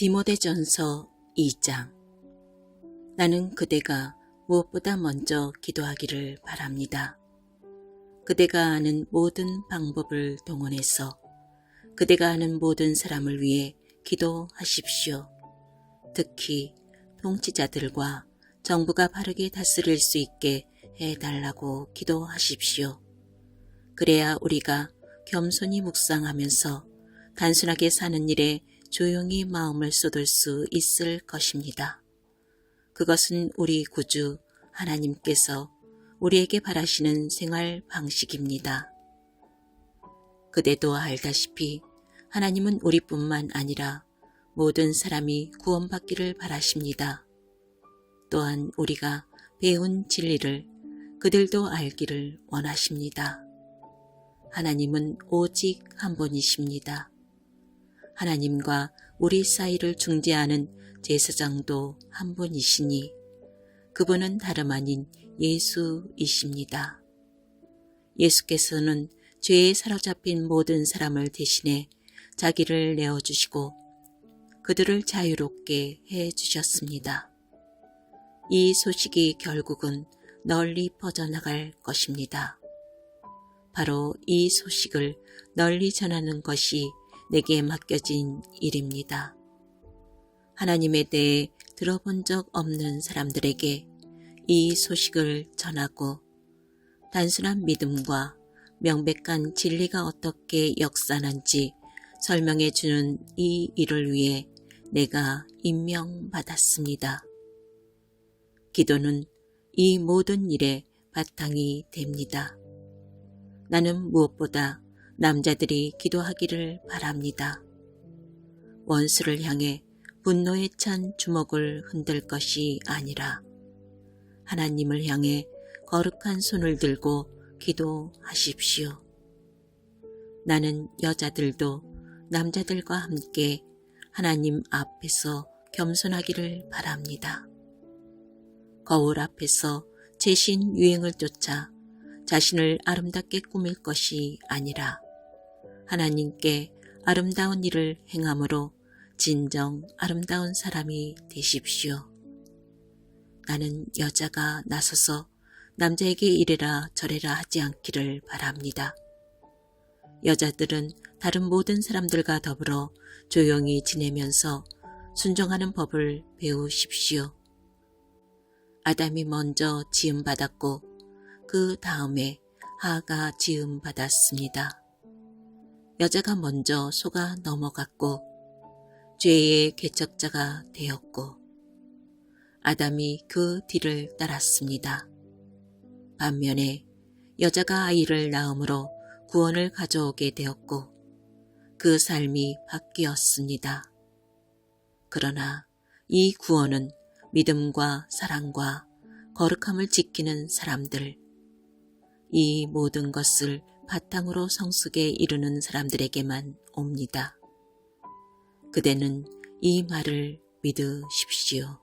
디모데전서 2장 나는 그대가 무엇보다 먼저 기도하기를 바랍니다. 그대가 아는 모든 방법을 동원해서 그대가 아는 모든 사람을 위해 기도하십시오. 특히 통치자들과 정부가 바르게 다스릴 수 있게 해달라고 기도하십시오. 그래야 우리가 겸손히 묵상하면서 단순하게 사는 일에 조용히 마음을 쏟을 수 있을 것입니다. 그것은 우리 구주 하나님께서 우리에게 바라시는 생활 방식입니다. 그대도 알다시피 하나님은 우리뿐만 아니라 모든 사람이 구원받기를 바라십니다. 또한 우리가 배운 진리를 그들도 알기를 원하십니다. 하나님은 오직 한 분이십니다. 하나님과 우리 사이를 중재하는 제사장도 한 분이시니 그분은 다름 아닌 예수이십니다. 예수께서는 죄에 사로잡힌 모든 사람을 대신해 자기를 내어주시고 그들을 자유롭게 해 주셨습니다. 이 소식이 결국은 널리 퍼져나갈 것입니다. 바로 이 소식을 널리 전하는 것이 내게 맡겨진 일입니다. 하나님에 대해 들어본 적 없는 사람들에게 이 소식을 전하고 단순한 믿음과 명백한 진리가 어떻게 역사하는지 설명해 주는 이 일을 위해 내가 임명받았습니다. 기도는 이 모든 일의 바탕이 됩니다. 나는 무엇보다 남자들이 기도하기를 바랍니다. 원수를 향해 분노에 찬 주먹을 흔들 것이 아니라 하나님을 향해 거룩한 손을 들고 기도하십시오. 나는 여자들도 남자들과 함께 하나님 앞에서 겸손하기를 바랍니다. 거울 앞에서 제신 유행을 쫓아 자신을 아름답게 꾸밀 것이 아니라 하나님께 아름다운 일을 행함으로 진정 아름다운 사람이 되십시오. 나는 여자가 나서서 남자에게 이래라 저래라 하지 않기를 바랍니다. 여자들은 다른 모든 사람들과 더불어 조용히 지내면서 순종하는 법을 배우십시오. 아담이 먼저 지음받았고 그 다음에 하가 지음받았습니다. 여자가 먼저 속아 넘어갔고 죄의 개척자가 되었고 아담이 그 뒤를 따랐습니다. 반면에 여자가 아이를 낳음으로 구원을 가져오게 되었고 그 삶이 바뀌었습니다. 그러나 이 구원은 믿음과 사랑과 거룩함을 지키는 사람들, 이 모든 것을 바탕으로 성숙에 이르는 사람들에게만 옵니다. 그대는 이 말을 믿으십시오.